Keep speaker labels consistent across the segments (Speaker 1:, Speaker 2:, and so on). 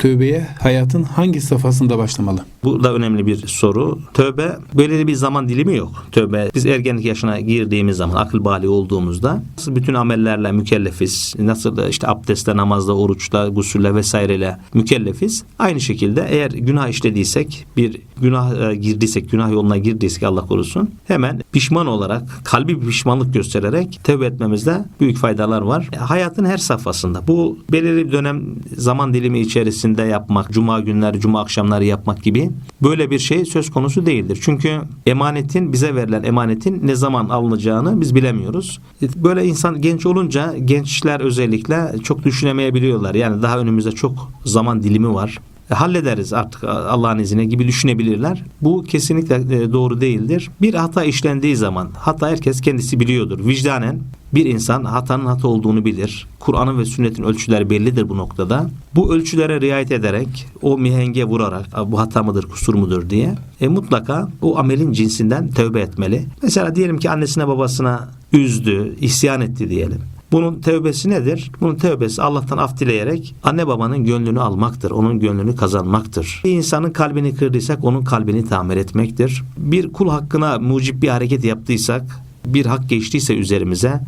Speaker 1: tövbeye hayatın hangi safhasında başlamalı?
Speaker 2: Bu da önemli bir soru. Tövbe böyle bir zaman dilimi yok. Tövbe biz ergenlik yaşına girdiğimiz zaman akıl bali olduğumuzda nasıl bütün amellerle mükellefiz. Nasıl işte abdestle, namazla, oruçla, gusülle vesaireyle mükellefiz. Aynı şekilde eğer günah işlediysek, bir günah e, girdiysek, günah yoluna girdiysek Allah korusun hemen pişman olarak, kalbi pişmanlık göstererek tövbe etmemizde büyük faydalar var. E, Hayatın her safhasında bu belirli bir dönem zaman dilimi içerisinde yapmak, cuma günleri, cuma akşamları yapmak gibi böyle bir şey söz konusu değildir. Çünkü emanetin bize verilen emanetin ne zaman alınacağını biz bilemiyoruz. Böyle insan genç olunca gençler özellikle çok düşünemeyebiliyorlar. Yani daha önümüzde çok zaman dilimi var. E, hallederiz artık Allah'ın izniyle gibi düşünebilirler. Bu kesinlikle e, doğru değildir. Bir hata işlendiği zaman hata herkes kendisi biliyordur. Vicdanen bir insan hatanın hata olduğunu bilir. Kur'an'ın ve sünnetin ölçüleri bellidir bu noktada. Bu ölçülere riayet ederek o mihenge vurarak "Aa, bu hata mıdır kusur mudur diye e, mutlaka o amelin cinsinden tövbe etmeli. Mesela diyelim ki annesine babasına üzdü, isyan etti diyelim. Bunun tövbesi nedir? Bunun tövbesi Allah'tan af dileyerek anne babanın gönlünü almaktır. Onun gönlünü kazanmaktır. Bir insanın kalbini kırdıysak onun kalbini tamir etmektir. Bir kul hakkına mucip bir hareket yaptıysak, bir hak geçtiyse üzerimize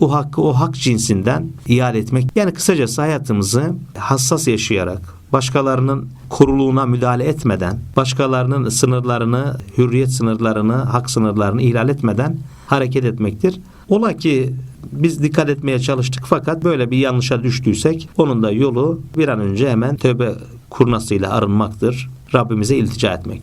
Speaker 2: o hakkı o hak cinsinden iade etmek. Yani kısacası hayatımızı hassas yaşayarak, başkalarının koruluğuna müdahale etmeden, başkalarının sınırlarını, hürriyet sınırlarını, hak sınırlarını ihlal etmeden hareket etmektir. Ola ki biz dikkat etmeye çalıştık fakat böyle bir yanlışa düştüysek onun da yolu bir an önce hemen tövbe kurnasıyla arınmaktır. Rabbimize iltica etmek.